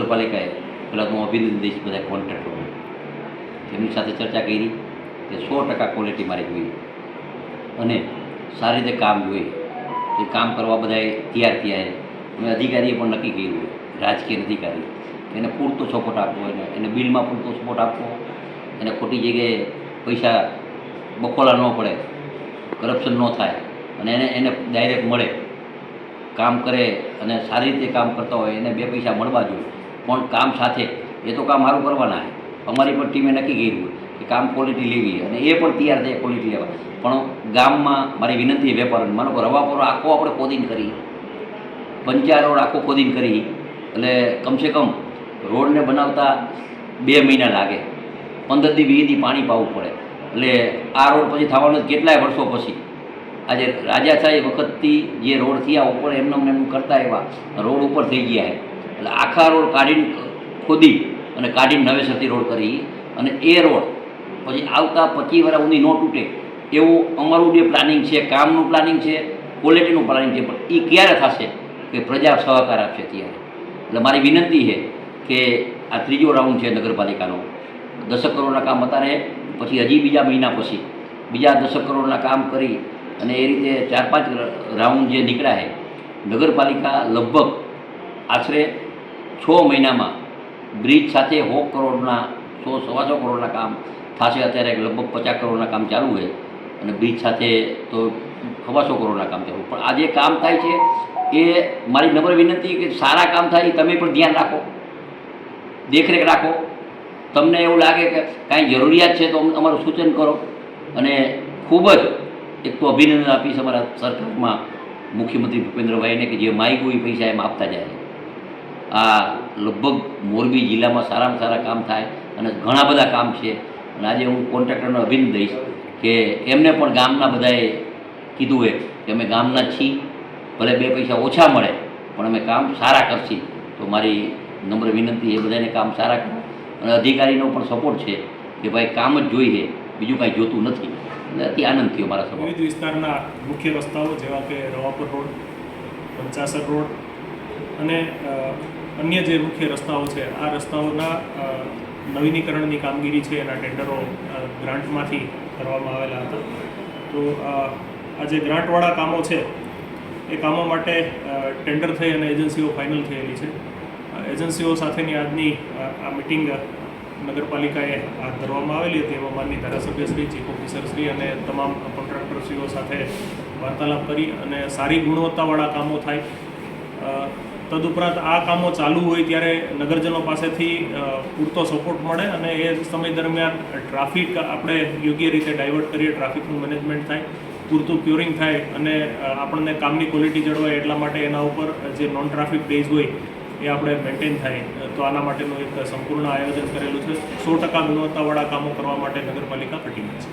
નગરપાલિકાએ પહેલાં હું અભિનંદન દઈશ બધા કોન્ટ્રાક્ટરોને તેમની સાથે ચર્ચા કરી કે સો ટકા ક્વોલિટી મારે જોઈએ. અને સારી રીતે કામ જોઈએ. એ કામ કરવા બધાએ તૈયાર થયા અમે અધિકારીએ પણ નક્કી કર્યું રાજકીય અધિકારી એને પૂરતો સપોર્ટ આપવો, એને એને બિલમાં પૂરતો સપોર્ટ આપવો. એને ખોટી જગ્યાએ પૈસા બકોલા ન પડે કરપ્શન ન થાય. અને એને એને ડાયરેક્ટ મળે. કામ કરે અને સારી રીતે કામ કરતા હોય, એને બે પૈસા મળવા જોઈએ. પણ કામ સાથે. એ તો કામ સારું કરવાના છે. અમારી પણ ટીમે નક્કી કર્યું કે કામ ક્વોલિટી લેવી અને એ પણ તૈયાર થાય ક્વોલિટી લેવા. પણ ગામમાં મારી વિનંતી વેપારીને માનો કે રવાપરો આખો આપણે ખોદીને કરી. પંચાયત રોડ આખો ખોદીને કરી. એટલે કમસે કમ રોડને બનાવતા બે મહિના લાગે. પંદર દી, વીસ દી પાણી પાવું પડે. એટલે આ રોડ પછી થવાનો કેટલાય વર્ષો પછી. આજે રાજા સાહેબ વખતથી જે રોડ થયા, ઉપર એમને એમ કરતા એવા રોડ ઉપર થઈ ગયા છે. એટલે આખા રોડ કાઢીને ખોદી અને કાઢીને નવેસરથી રોડ કરી અને એ રોડ પછી આવતા પચીસ વર્ષ ઊંધી ન તૂટે. એવું અમારું જે પ્લાનિંગ છે, કામનું પ્લાનિંગ છે, ક્વોલિટીનું પ્લાનિંગ છે, પણ એ ક્યારે થશે કે પ્રજા સહકાર આપશે ત્યારે? એટલે મારી વિનંતી છે કે આ ત્રીજો રાઉન્ડ છે નગરપાલિકાનો. દસક કરોડના કામ અત્યારે પછી હજી બીજા મહિના પછી. બીજા દસક કરોડના કામ કરી અને એ રીતે ચાર પાંચ રાઉન્ડ જે નીકળ્યા છે, નગરપાલિકા લગભગ આશરે છ મહિનામાં બ્રિજ સાથે સો કરોડના, સો સવા સો કરોડના કામ થશે. અત્યારે લગભગ પચાસ કરોડના કામ ચાલુ છે અને બ્રિજ સાથે તો સવાસો કરોડના કામ ચાલુ. પણ આ જે કામ થાય છે, એ મારી નમ્ર વિનંતી કે સારા કામ થાય એ તમે પણ ધ્યાન રાખો. દેખરેખ રાખો. તમને એવું લાગે કે કાંઈ જરૂરિયાત છે તો અમ- અમારું સૂચન કરો. અને ખૂબ જ એક તો અભિનંદન આપીશ અમારા સરકારમાં મુખ્યમંત્રી ભૂપેન્દ્રભાઈને કે જે માગ્યું એ પૈસા એમ આપતા જાય. આ લગભગ મોરબી જિલ્લામાં સારામાં સારા કામ થાય અને ઘણા બધા કામ છે. અને આજે હું કોન્ટ્રાક્ટરનો અભિન દઈશ કે એમને પણ ગામના બધાએ કીધું એ કે અમે ગામના છીએ, ભલે બે પૈસા ઓછા મળે, પણ અમે કામ સારા કરશી. તો મારી નમ્ર વિનંતી એ બધાને કામ સારા કરો. અને અધિકારીનો પણ સપોર્ટ છે કે ભાઈ કામ જ જોઈએ, બીજું કાંઈ જોતું નથી. એટલે અતિ આનંદ થયો મારા સપોર્ટ વિવિધ વિસ્તારના મુખ્ય રસ્તાઓ જેવા કે રવાપર રોડ, પંચાસર રોડ અને અન્ય જે મુખ્ય રસ્તાઓ છે, આ રસ્તાઓના નવીનીકરણની કામગીરી છે, એના ટેન્ડરો ગ્રાન્ટમાંથી કરવામાં આવેલા હતા. તો આ જે ગ્રાન્ટવાળા કામો છે, એ કામો માટે ટેન્ડર થઈ અને એજન્સીઓ ફાઇનલ થયેલી છે. એજન્સીઓ સાથેની આજની આ મિટિંગ નગરપાલિકાએ હાથ ધરવામાં આવેલી હતી, એમાં માનની ધારાસભ્યશ્રી, ચીફ ઓફિસરશ્રી અને તમામ કોન્ટ્રાક્ટરશ્રીઓ સાથે વાર્તાલાપ કરી અને સારી ગુણવત્તાવાળા કામો થાય. તદુપરાંત આ કામો ચાલુ હોય ત્યારે નગરજનો પાસેથી પૂરતો સપોર્ટ મળે અને એ સમય દરમિયાન ટ્રાફિક આપણે યોગ્ય રીતે ડાયવર્ટ કરીએ, ટ્રાફિકનું મેનેજમેન્ટ થાય, પૂરતું ક્યોરિંગ થાય અને આપણને કામની ક્વોલિટી જળવાય એટલા માટે એના ઉપર જે નોન ટ્રાફિક ડેઝ હોય એ આપણે મેન્ટેન થાય. તો આના માટેનું એક સંપૂર્ણ આયોજન કરેલું છે. સો ટકા ગુણવત્તાવાળા કામો કરવા માટે નગરપાલિકા કટિબદ્ધ છે.